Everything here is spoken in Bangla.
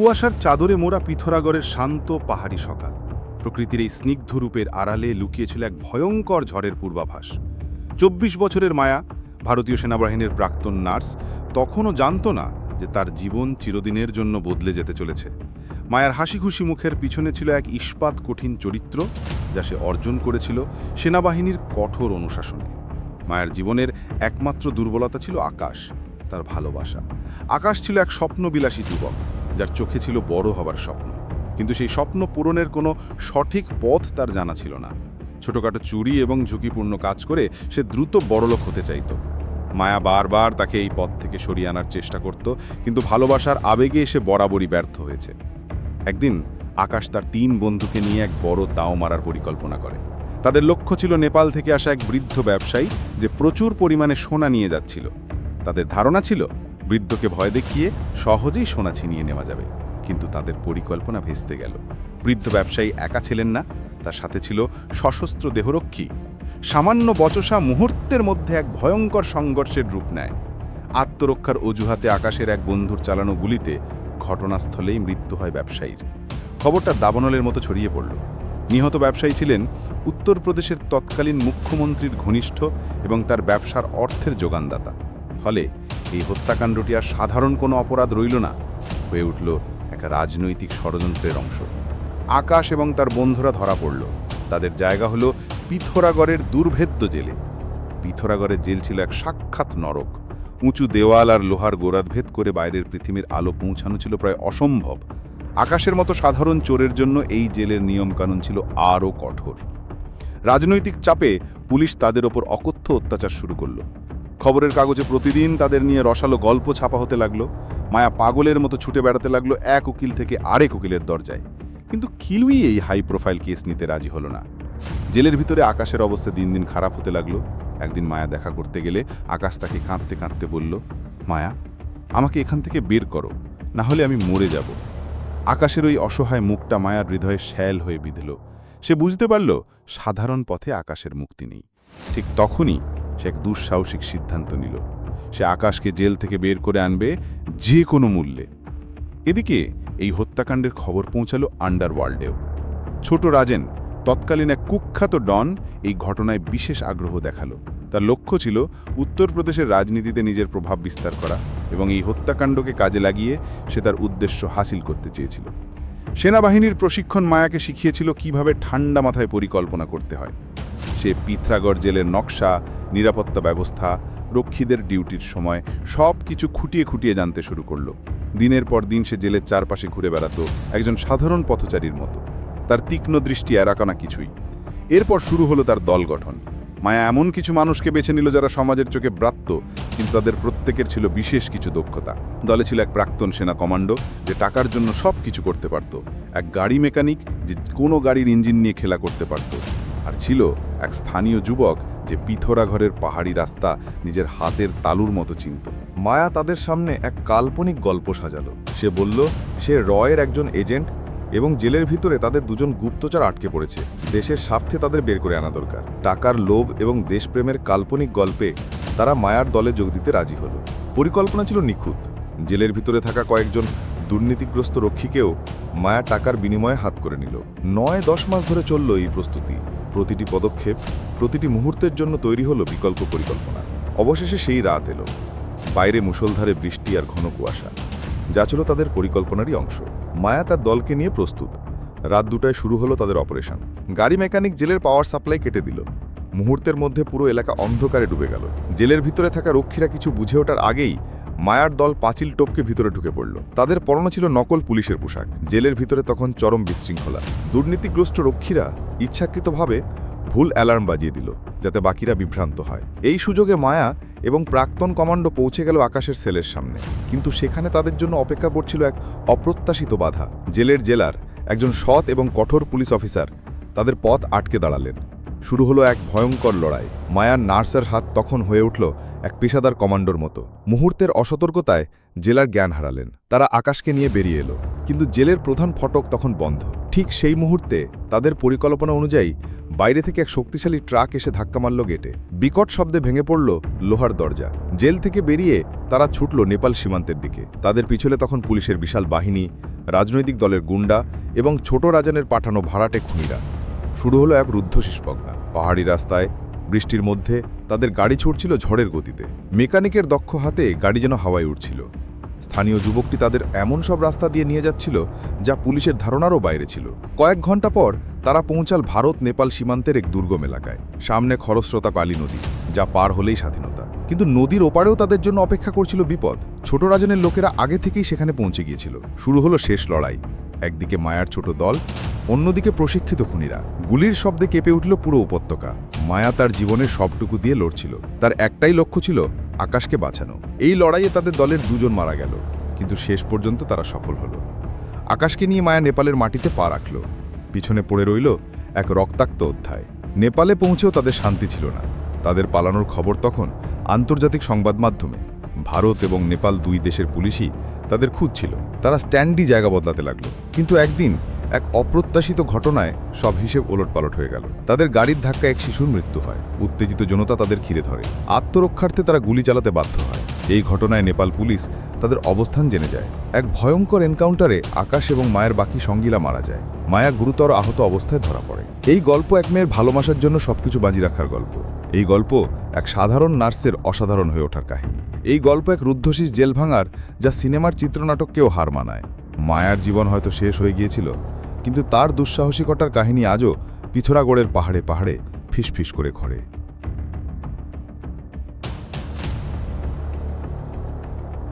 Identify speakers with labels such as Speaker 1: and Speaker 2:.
Speaker 1: কুয়াশার চাদরে মোড়া পিথরাগড়ের শান্ত পাহাড়ি সকাল। প্রকৃতির এই স্নিগ্ধ রূপের আড়ালে লুকিয়েছিল এক ভয়ঙ্কর ঝড়ের পূর্বাভাস। চব্বিশ বছরের মায়া, ভারতীয় সেনাবাহিনীর প্রাক্তন নার্স, তখনও জানত না যে তার জীবন চিরদিনের জন্য বদলে যেতে চলেছে। মায়ার হাসি খুশি মুখের পিছনে ছিল এক ইস্পাত কঠিন চরিত্র, যা সে অর্জন করেছিল সেনাবাহিনীর কঠোর অনুশাসনে। মায়ের জীবনের একমাত্র দুর্বলতা ছিল আকাশ, তার ভালোবাসা। আকাশ ছিল এক স্বপ্নবিলাসী যুবক। যার চোখে ছিল বড় হবার স্বপ্ন। কিন্তু সেই স্বপ্ন পূরণের কোনো সঠিক পথ তার জানা ছিল না। ছোটোখাটো চুরি এবং ঝুঁকিপূর্ণ কাজ করে সে দ্রুত বড়লোক হতে চাইত। মায়া বারবার তাকে এই পথ থেকে সরিয়ে আনার চেষ্টা করত, কিন্তু ভালোবাসার আবেগে এসে বরাবরই ব্যর্থ হয়েছে। একদিন আকাশ তার তিন বন্ধুকে নিয়ে এক বড় দাও মারার পরিকল্পনা করে। তাদের লক্ষ্য ছিল নেপাল থেকে আসা এক বৃদ্ধ ব্যবসায়ী যে প্রচুর পরিমাণে সোনা নিয়ে যাচ্ছিল। তাদের ধারণা ছিল বৃদ্ধকে ভয় দেখিয়ে সহজেই সোনা ছিনিয়ে নেওয়া যাবে। কিন্তু তাদের পরিকল্পনা ভেস্তে গেল। বৃদ্ধ ব্যবসায়ী একা ছিলেন না, তার সাথে ছিল সশস্ত্র দেহরক্ষী। সামান্য বচসা মুহূর্তের মধ্যে এক ভয়ঙ্কর সংঘর্ষের রূপ নেয়। আত্মরক্ষার অজুহাতে আকাশের এক বন্ধুর চালানো গুলিতে ঘটনাস্থলেই মৃত্যু হয় ব্যবসায়ীর। খবরটা দাবানলের মতো ছড়িয়ে পড়ল। নিহত ব্যবসায়ী ছিলেন উত্তরপ্রদেশের তৎকালীন মুখ্যমন্ত্রীর ঘনিষ্ঠ এবং তার ব্যবসার অর্থের যোগানদাতা। ফলে এই হত্যাকাণ্ডটি আর সাধারণ কোনো অপরাধ রইল না। হয়ে উঠল এক রাজনৈতিক ষড়যন্ত্রের অংশ। আকাশ এবং তার বন্ধুরা ধরা পড়ল। তাদের জায়গা হলো পিথোরাগড়ের দুর্ভেদ্য জেলে। পিথোরাগড়ের জেল ছিল এক সাক্ষাৎ নরক। উঁচু দেওয়াল আর লোহার গোড়াদভেদ করে বাইরের পৃথিবীর আলো পৌঁছানো ছিল প্রায় অসম্ভব। আকাশের মতো সাধারণ চোরের জন্য এই জেলের নিয়মকানুন ছিল আরও কঠোর। রাজনৈতিক চাপে পুলিশ তাদের ওপর অকথ্য অত্যাচার শুরু করল। খবরের কাগজে প্রতিদিন তাদের নিয়ে রসালো গল্প ছাপা হতে লাগল। মায়া পাগলের মতো ছুটে বেড়াতে লাগল এক উকিল থেকে আরেক উকিলের দরজায়। কিন্তু খিলুই এই হাই প্রোফাইল কেস নিতে রাজি হলো না। জেলের ভিতরে আকাশের অবস্থা দিন দিন খারাপ হতে লাগল। একদিন মায়া দেখা করতে গেলে আকাশ তাকে কাঁদতে কাঁদতে বলল, মায়া, আমাকে এখান থেকে বের করো, না হলে আমি মরে যাব। আকাশের ওই অসহায় মুখটা মায়ার হৃদয়ে শ্যাল হয়ে বিঁধল। সে বুঝতে পারল, সাধারণ পথে আকাশের মুক্তি নেই। ঠিক তখনই সে এক দুঃসাহসিক সিদ্ধান্ত নিল। সে আকাশকে জেল থেকে বের করে আনবে যে কোনো মূল্যে। এদিকে এই হত্যাকাণ্ডের খবর পৌঁছালো আন্ডারওয়ার্ল্ডেও। ছোট রাজেন, তৎকালীন এক কুখ্যাত ডন, এই ঘটনায় বিশেষ আগ্রহ দেখাল। তার লক্ষ্য ছিল উত্তরপ্রদেশের রাজনীতিতে নিজের প্রভাব বিস্তার করা এবং এই হত্যাকাণ্ডকে কাজে লাগিয়ে সে তার উদ্দেশ্য হাসিল করতে চেয়েছিল। সেনাবাহিনীর প্রশিক্ষণ মায়াকে শিখিয়েছিল কীভাবে ঠান্ডা মাথায় পরিকল্পনা করতে হয়। সে পিথরাগড় জেলের নকশা, নিরাপত্তা ব্যবস্থা, রক্ষীদের ডিউটির সময় সব কিছু খুঁটিয়ে খুঁটিয়ে জানতে শুরু করল। দিনের পর দিন সে জেলের চারপাশে ঘুরে বেড়াতো একজন সাধারণ পথচারীর মতো। তার তীক্ষ্ণ দৃষ্টি এরাকানা কিছুই। এরপর শুরু হলো তার দল গঠন। মায়া এমন কিছু মানুষকে বেছে নিল যারা সমাজের চোখে ব্রাত্য, কিন্তু তাদের প্রত্যেকের ছিল বিশেষ কিছু দক্ষতা। দলে ছিল এক প্রাক্তন সেনা কমান্ডো যে টাকার জন্য সব কিছু করতে পারত। এক গাড়ি মেকানিক যে কোনো গাড়ির ইঞ্জিন নিয়ে খেলা করতে পারত। আর ছিল এক স্থানীয় যুবক যে পিথোরা ঘরের পাহাড়ি রাস্তা নিজের হাতের তালুর মতো চিনত।
Speaker 2: মায়া তাদের সামনে এক কাল্পনিক গল্প সাজালো। সে বলল, সে রয়ের একজন এজেন্ট এবং জেলের ভিতরে তাদের দুজন গুপ্তচর আটকে পড়েছে। দেশের স্বার্থে তাদের বের করে আনা দরকার। টাকার লোভ এবং দেশপ্রেমের কাল্পনিক গল্পে তারা মায়ার দলে যোগ দিতে রাজি হলো। পরিকল্পনা ছিল নিখুঁত। জেলের ভিতরে থাকা কয়েকজন দুর্নীতিগ্রস্ত রক্ষীকেও মায়া টাকার বিনিময়ে হাত করে নিল। নয় দশ মাস ধরে চলল এই প্রস্তুতি। প্রতিটি পদক্ষেপ প্রতিটি মুহূর্তের জন্য তৈরি হলো বিকল্প পরিকল্পনা। অবশেষে সেই রাত এলো। বাইরে মুষলধারে বৃষ্টি আর ঘন কুয়াশা। যা ছিল তাদের পরিকল্পনারই অংশ। মায়া তার দলকে নিয়ে প্রস্তুত। রাত দুটায় শুরু হলো তাদের অপারেশন। গাড়ি মেকানিক জেলের পাওয়ার সাপ্লাই কেটে দিল। মুহূর্তের মধ্যে পুরো এলাকা অন্ধকারে ডুবে গেল। জেলের ভিতরে থাকা রক্ষীরা কিছু বুঝে ওঠার আগেই মায়ার দল পাঁচিল টোপকে ভিতরে ঢুকে পড়ল। তাদের পরনো ছিল নকল পুলিশের পোশাক। জেলের ভিতরে তখন চরম বিশৃঙ্খলা। দুর্নীতিগ্রস্ত রক্ষীরা ইচ্ছাকৃতভাবে ভুল অ্যালার্ম বাজিয়ে দিল, যাতে বাকিরা বিভ্রান্ত হয়। এই সুযোগে মায়া এবং প্রাক্তন কমান্ডো পৌঁছে গেল আকাশের সেলের সামনে। কিন্তু সেখানে তাদের জন্য অপেক্ষা করছিল এক অপ্রত্যাশিত বাধা। জেলের জেলার একজন সৎ এবং কঠোর পুলিশ অফিসার তাদের পথ আটকে দাঁড়ালেন। শুরু হলো এক ভয়ঙ্কর লড়াই। মায়ার নার্সের হাত তখন হয়ে উঠল এক পেশাদার কমান্ডোর মতো। মুহূর্তের অসতর্কতায় জেলার জ্ঞান হারালেন। তারা আকাশকে নিয়ে বেরিয়ে এলো, কিন্তু জেলের প্রধান ফটক তখন বন্ধ। ঠিক সেই মুহূর্তে তাদের পরিকল্পনা অনুযায়ী বাইরে থেকে এক শক্তিশালী ট্রাক এসে ধাক্কা মারল গেটে। বিকট শব্দে ভেঙে পড়ল লোহার দরজা। জেল থেকে বেরিয়ে তারা ছুটল নেপাল সীমান্তের দিকে। তাদের পিছনে তখন পুলিশের বিশাল বাহিনী, রাজনৈতিক দলের গুন্ডা এবং ছোট রাজানের পাঠানো ভাড়াটে খুনিরা। শুরু হলো এক রুদ্ধশিস পাহাড়ি রাস্তায়, বৃষ্টির মধ্যে তাদের গাড়ি ছুটছিল ঝড়ের গতিতে। মেকানিকের দক্ষ হাতে গাড়ি যেন হাওয়ায় উঠছিল স্থানীয় যুবকটি তাদের এমন সব রাস্তা দিয়ে নিয়ে যাচ্ছিল যা পুলিশের ধারণারও বাইরে ছিল। কয়েক ঘণ্টা পর তারা পৌঁছাল ভারত নেপাল সীমান্তের এক দুর্গম এলাকায়। সামনে খরস্রোতা কালী নদী, যা পার হলেই স্বাধীনতা। কিন্তু নদীর ওপারেও তাদের জন্য অপেক্ষা করছিল বিপদ। ছোট রাজনের লোকেরা আগে থেকেই সেখানে পৌঁছে গিয়েছিল। শুরু হলো শেষ লড়াই। একদিকে মায়ার ছোট দল অন্যদিকে প্রশিক্ষিত খুনিরা। গুলির শব্দে কেঁপে উঠল পুরো উপত্যকা। মায়া তার জীবনের সবটুকু দিয়ে লড়ছিল। তার একটাই লক্ষ্য ছিল আকাশকে বাঁচানো। এই লড়াইয়ে তাদের দলের দুজন মারা গেল। কিন্তু শেষ পর্যন্ত তারা সফল হলো। আকাশকে নিয়ে মায়া নেপালের মাটিতে পা রাখল। পিছনে পড়ে রইল এক রক্তাক্ত অধ্যায়। নেপালে পৌঁছেও তাদের শান্তি ছিল না। তাদের পালানোর খবর তখন আন্তর্জাতিক সংবাদ মাধ্যমে। ভারত এবং নেপাল দুই দেশের পুলিশই তাদের খুঁজছিল। তারা স্ট্যান্ডি জায়গা বদলাতে লাগল। কিন্তু একদিন এক অপ্রত্যাশিত ঘটনায় সব হিসেব ওলটপালট হয়ে গেল। তাদের গাড়ির ধাক্কায় এক শিশুর মৃত্যু হয়। উত্তেজিত জনতা তাদের ঘিরে ধরে। আত্মরক্ষার্থে তারা গুলি চালাতে বাধ্য হয়। এই ঘটনায় নেপাল পুলিশ তাদের অবস্থান জেনে যায়। এক ভয়ঙ্কর এনকাউন্টারে আকাশ এবং মায়ের বাকি সঙ্গীলা মারা যায়। মায়া গুরুতর আহত অবস্থায় ধরা পড়ে। এই গল্প এক মেয়ের ভালোবাসার জন্য সবকিছু বাজি রাখার গল্প। এই গল্প এক সাধারণ নার্সের অসাধারণ হয়ে ওঠার কাহিনী। এই গল্প এক রুদ্ধশীষ জেল ভাঙার যা সিনেমার চিত্রনাটককেও হার মানায়। মায়ার জীবন হয়তো শেষ হয়ে গিয়েছিল, কিন্তু তার দুঃসাহসিকতার কাহিনী আজও পিছরাগড়ের পাহাড়ে পাহাড়ে ফিসফিস করে ঘরে।